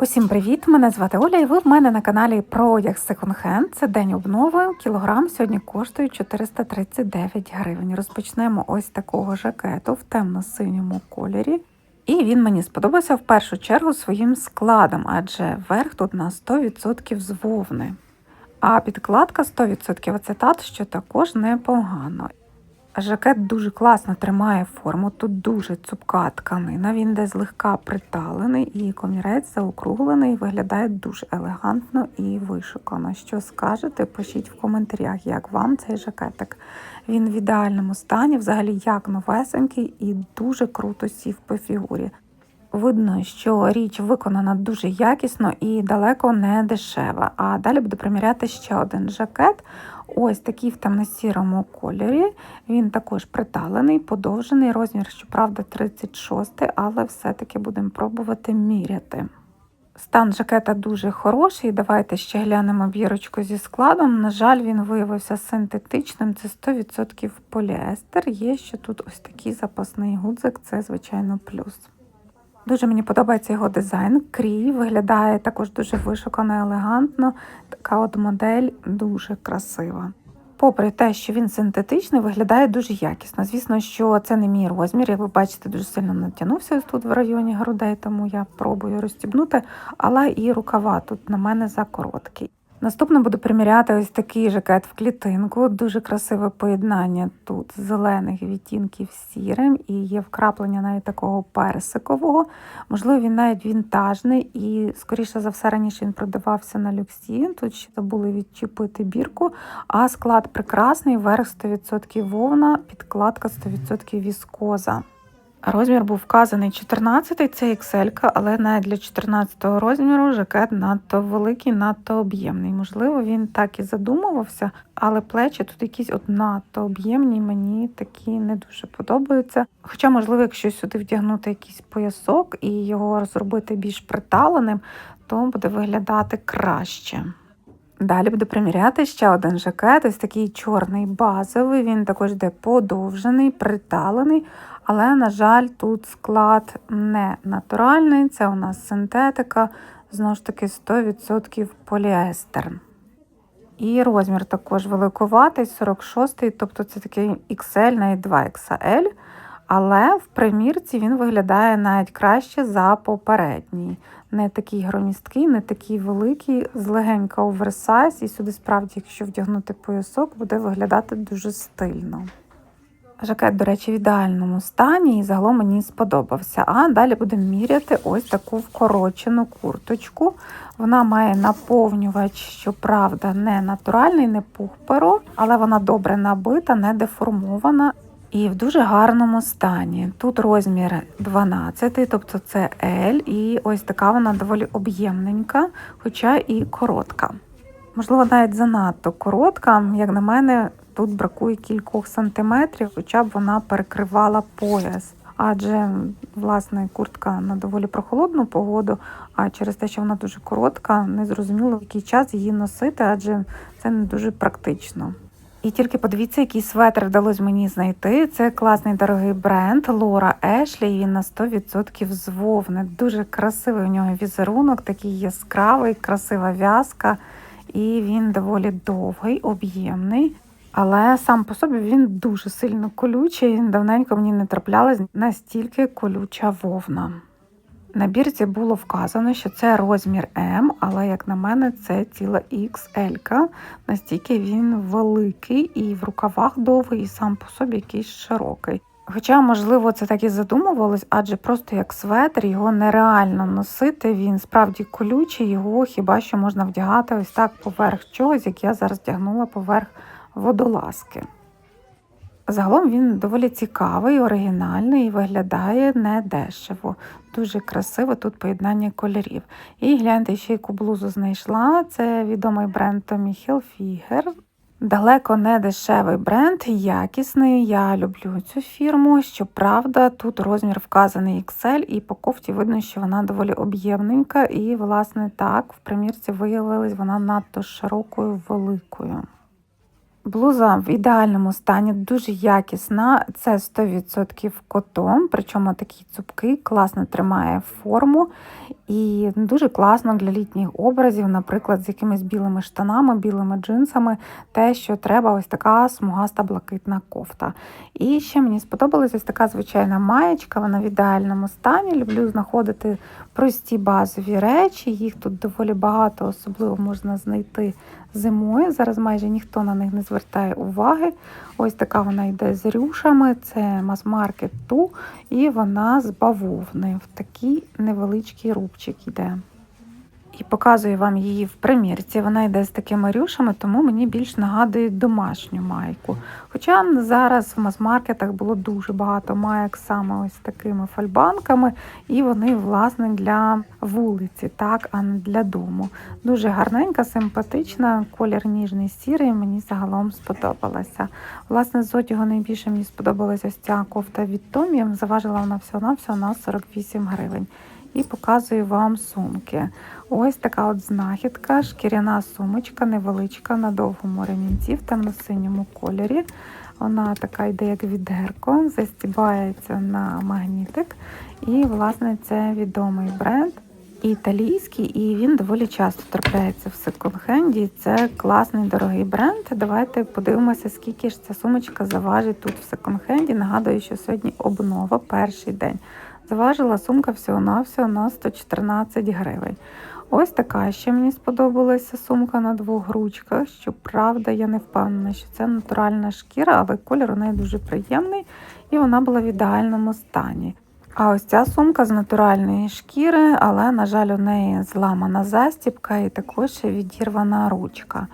Усім привіт! Мене звати Оля, і ви в мене на каналі про одяг Second Hand. Це день обнови. Кілограм сьогодні коштує 439 гривень. Розпочнемо ось такого жакету в темно-синьому кольорі. І він мені сподобався в першу чергу своїм складом, адже верх тут на 100% з вовни. А підкладка 100% ацетат, що також непогано. Жакет дуже класно тримає форму, тут дуже цупка тканина, він десь злегка приталений і комірець заокруглений, виглядає дуже елегантно і вишукано. Що скажете, пишіть в коментарях, як вам цей жакетик. Він в ідеальному стані, взагалі як новесенький і дуже круто сів по фігурі. Видно, що річ виконана дуже якісно і далеко не дешева. А далі буду приміряти ще один жакет. Ось такий в темно-сірому кольорі. Він також приталений, подовжений розмір, щоправда, 36, але все-таки будемо пробувати міряти. Стан жакета дуже хороший. Давайте ще глянемо бірочку зі складом. На жаль, він виявився синтетичним, це 100% поліестер. Є ще тут ось такий запасний гудзик, це, звичайно, плюс. Дуже мені подобається його дизайн. Крій виглядає також дуже вишукано, елегантно. Така от модель дуже красива. Попри те, що він синтетичний, виглядає дуже якісно. Звісно, що це не мій розмір. Як ви бачите, дуже сильно натягнувся тут в районі грудей, тому я пробую розстібнути, але і рукава тут на мене закороткі. Наступно буду приміряти ось такий жакет в клітинку. Дуже красиве поєднання тут зелених відтінків сірим і є вкраплення навіть такого персикового. Можливо, він навіть вінтажний і, скоріше за все, раніше він продавався на люксі. Тут ще забули відчепити бірку, а склад прекрасний, верх 100% вовна, підкладка 100% віскоза. Розмір був вказаний 14 це XL, але навіть для 14 розміру жакет надто великий, надто об'ємний. Можливо, він так і задумувався, але плечі тут якісь от надто об'ємні, мені такі не дуже подобаються. Хоча, можливо, якщо сюди вдягнути якийсь поясок і його зробити більш приталеним, то буде виглядати краще. Далі буду приміряти ще один жакет, ось такий чорний базовий, він також йде подовжений, приталений, але, на жаль, тут склад не натуральний, це у нас синтетика, знову ж таки, 100% поліестер. І розмір також великуватий, 46-й, тобто це такий XL, навіть 2XL. Але в примірці він виглядає навіть краще за попередній. Не такий громісткий, не такий великий, злегенька оверсайз. І сюди, справді, якщо вдягнути поясок, буде виглядати дуже стильно. Жакет, до речі, в ідеальному стані і загалом мені сподобався. А далі будемо міряти ось таку вкорочену курточку. Вона має наповнювач, щоправда, не натуральний, не пух перо, але вона добре набита, не деформована. І в дуже гарному стані. Тут розмір 12, тобто це L, і ось така вона доволі об'ємненька, хоча і коротка. Можливо, навіть занадто коротка, як на мене, тут бракує кількох сантиметрів, хоча б вона перекривала пояс. Адже, власне, куртка на доволі прохолодну погоду, а через те, що вона дуже коротка, не зрозуміло, в який час її носити, адже це не дуже практично. І тільки подивіться, який светр вдалося мені знайти. Це класний дорогий бренд Лора Ешлі. Він на 100% з вовни. Дуже красивий у нього візерунок, такий яскравий, красива в'язка. І він доволі довгий, об'ємний. Але сам по собі він дуже сильно колючий. Давненько мені не траплялась настільки колюча вовна. На бірці було вказано, що це розмір М, але, як на мене, це ціла XL. Настільки він великий і в рукавах довгий, і сам по собі якийсь широкий. Хоча, можливо, це так і задумувалось, адже просто як светр його нереально носити, він справді колючий, його хіба що можна вдягати ось так поверх чогось, як я зараз вдягнула поверх водолазки. Загалом він доволі цікавий, оригінальний і виглядає недешево. Дуже красиво тут поєднання кольорів. І гляньте, ще яку блузу знайшла. Це відомий бренд Tommy Hilfiger. Далеко не дешевий бренд, якісний. Я люблю цю фірму. Щоправда, тут розмір вказаний XL, і по кофті видно, що вона доволі об'ємненька. І, власне, так, в примірці виявилась вона надто широкою великою. Блуза в ідеальному стані, дуже якісна. Це 100% котон, причому такий цупкий, класно тримає форму і дуже класно для літніх образів, наприклад, з якимись білими штанами, білими джинсами, те, що треба, ось така смугаста блакитна кофта. І ще мені сподобалась ось така звичайна маєчка, вона в ідеальному стані. Люблю знаходити прості базові речі. Їх тут доволі багато, особливо можна знайти зимою. Зараз майже ніхто на них не звертає уваги. Ось така вона йде з рюшами, це мас-маркет ту, і вона з бавовни. В такий невеличкий рубчик йде. І показую вам її в примірці. Вона йде з такими рюшами, тому мені більш нагадує домашню майку. Хоча зараз в мас-маркетах було дуже багато майок саме ось такими фальбанками, і вони, власне, для вулиці, так, а не для дому. Дуже гарненька, симпатична, колір ніжний сірий, мені загалом сподобалася. Власне, з одягу найбільше мені сподобалася ось ця кофта від Томі. Заважила вона всього-навсього на 48 гривень. І показую вам сумки. Ось така от знахідка, шкіряна сумочка, невеличка на довгому ремінці в темно-синьому кольорі. Вона така йде, як відерко, застібається на магнітик. І, власне, це відомий бренд італійський, і він доволі часто трапляється в секонд-хенді. Це класний дорогий бренд. Давайте подивимося, скільки ж ця сумочка заважить тут в секонд-хенді. Нагадую, що сьогодні обнова перший день. Заважила сумка всього-навсього на 114 гривень. Ось така ще мені сподобалася сумка на двох ручках. Щоправда, я не впевнена, що це натуральна шкіра, але колір у неї дуже приємний і вона була в ідеальному стані. А ось ця сумка з натуральної шкіри, але, на жаль, у неї зламана застібка і також відірвана ручка.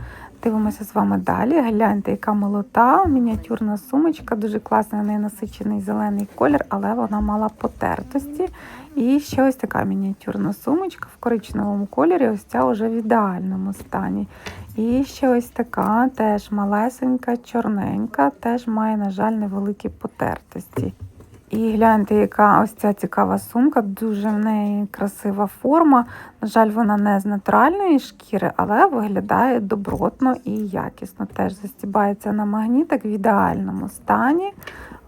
Дивимося з вами далі. Гляньте, яка молота, мініатюрна сумочка, дуже класний в неї насичений зелений колір, але вона мала потертості. І ще ось така мініатюрна сумочка в коричневому кольорі, ось ця вже в ідеальному стані. І ще ось така, теж малесенька, чорненька, теж має, на жаль, невеликі потертості. І гляньте, яка ось ця цікава сумка, дуже в неї красива форма. На жаль, вона не з натуральної шкіри, але виглядає добротно і якісно. Теж застібається на магнітик в ідеальному стані.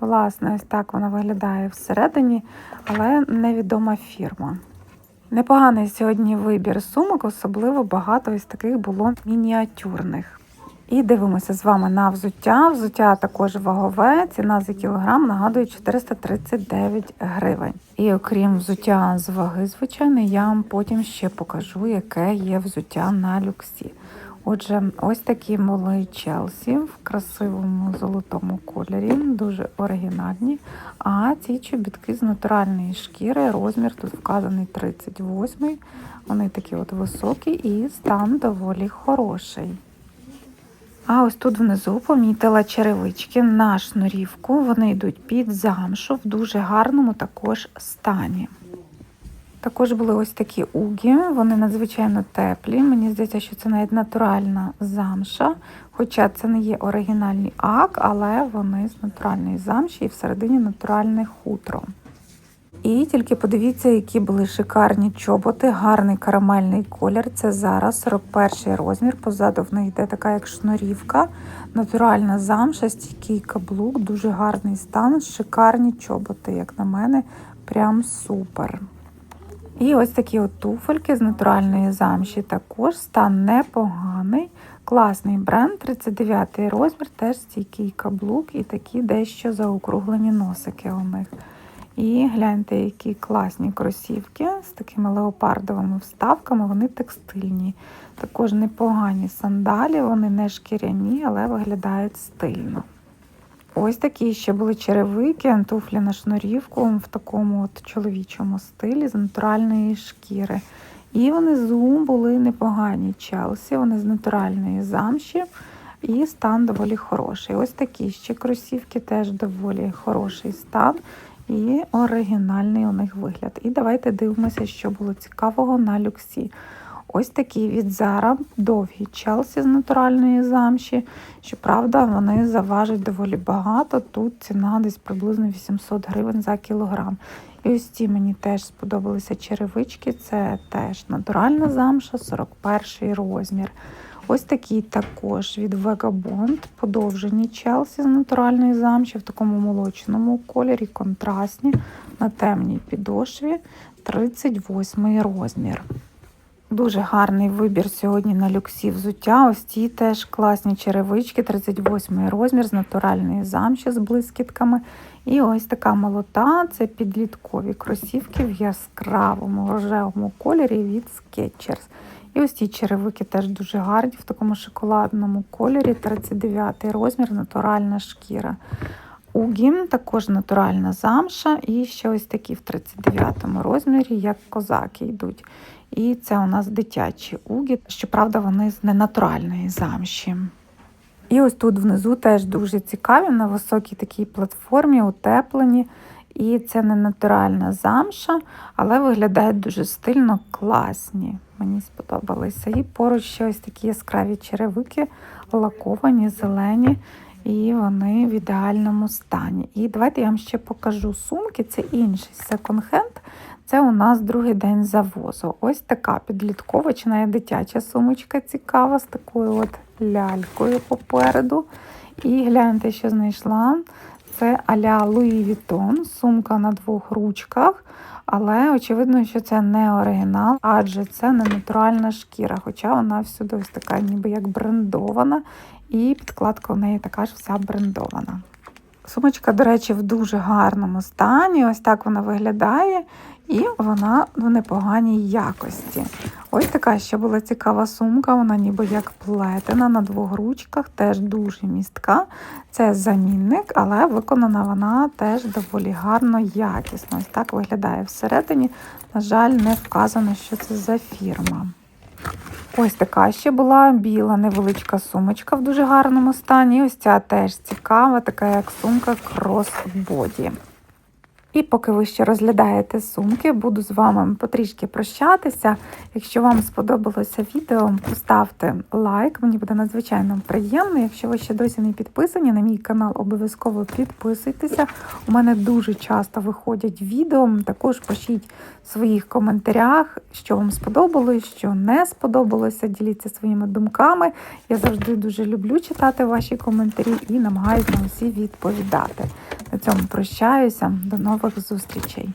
Власне, ось так вона виглядає всередині, але невідома фірма. Непоганий сьогодні вибір сумок, особливо багато із таких було мініатюрних. І дивимося з вами на взуття. Взуття також вагове, ціна за кілограм нагадує 439 гривень. І окрім взуття з ваги, звичайно, я вам потім ще покажу, яке є взуття на люксі. Отже, ось такі були Челсі в красивому золотому кольорі, дуже оригінальні. А ці чобітки з натуральної шкіри, розмір тут вказаний 38 Вони такі от високі і стан доволі хороший. А ось тут внизу помітила черевички на шнурівку. Вони йдуть під замшу в дуже гарному також стані. Також були ось такі угі, вони надзвичайно теплі. Мені здається, що це навіть натуральна замша, хоча це не є оригінальний ак, але вони з натуральної замші і всередині натуральне хутро. І тільки подивіться, які були шикарні чоботи, гарний карамельний колір. Це зараз 41 розмір. Позаду в них йде така, як шнурівка, натуральна замша, стійкий каблук, дуже гарний стан, шикарні чоботи, як на мене, прям супер. І ось такі от туфельки з натуральної замші. Також стан непоганий. Класний бренд, 39 розмір, теж стійкий каблук і такі дещо заокруглені носики у них. І гляньте, які класні кросівки з такими леопардовими вставками, вони текстильні. Також непогані сандалі, вони не шкіряні, але виглядають стильно. Ось такі ще були черевики, туфлі на шнурівку в такому от чоловічому стилі з натуральної шкіри. І внизу були непогані челсі, вони з натуральної замші. І стан доволі хороший. Ось такі ще кросівки, теж доволі хороший стан. І оригінальний у них вигляд. І давайте дивимося, що було цікавого на люксі. Ось такі від Zara, довгі челсі з натуральної замші. Щоправда, вони заважать доволі багато. Тут ціна десь приблизно 800 гривень за кілограм. І ось ці мені теж сподобалися черевички. Це теж натуральна замша, 41 розмір. Ось такий також від Vagabond, подовжені Челсі з натуральної замші в такому молочному кольорі, контрастні на темній підошві, 38 розмір. Дуже гарний вибір сьогодні на люксі взуття. Ось ці теж класні черевички, 38 розмір з натуральної замші з блискітками. І ось така молота це підліткові кросівки в яскравому рожевому кольорі від Skechers. І ось ці черевики теж дуже гарні в такому шоколадному кольорі, 39 розмір, натуральна шкіра. Угі, також натуральна замша, і ще ось такі в 39 розмірі, як козаки йдуть. І це у нас дитячі угі, щоправда, вони з ненатуральної замші. І ось тут внизу теж дуже цікаві, на високій такій платформі, утеплені. І це не натуральна замша, але виглядають дуже стильно класні. Мені сподобалися. І поруч ще ось такі яскраві черевики, лаковані, зелені, і вони в ідеальному стані. І давайте я вам ще покажу сумки. Це інший секонд-хенд. Це у нас другий день завозу. Ось така підліткова чи навіть дитяча сумочка цікава з такою от лялькою попереду. І гляньте, що знайшла. Це а-ля Луї Вітон, сумка на двох ручках. Але очевидно, що це не оригінал, адже це не натуральна шкіра, хоча вона всюди ось така, ніби як брендована, і підкладка у неї така ж вся брендована. Сумочка, до речі, в дуже гарному стані. Ось так вона виглядає, і вона в непоганій якості. Ось така ще була цікава сумка, вона ніби як плетена на двох ручках, теж дуже містка. Це замінник, але виконана вона теж доволі гарно, якісно. Ось так виглядає всередині. На жаль, не вказано, що це за фірма. Ось така ще була біла невеличка сумочка в дуже гарному стані. Ось ця теж цікава, така як сумка кросбоді. І поки ви ще розглядаєте сумки, буду з вами потрішки прощатися. Якщо вам сподобалося відео, поставте лайк, мені буде надзвичайно приємно. Якщо ви ще досі не підписані на мій канал, обов'язково підписуйтеся. У мене дуже часто виходять відео. Також пишіть в своїх коментарях, що вам сподобалось, що не сподобалося. Діліться своїми думками. Я завжди дуже люблю читати ваші коментарі і намагаюся на усі відповідати. На цьому прощаюся. До нових зустрічей!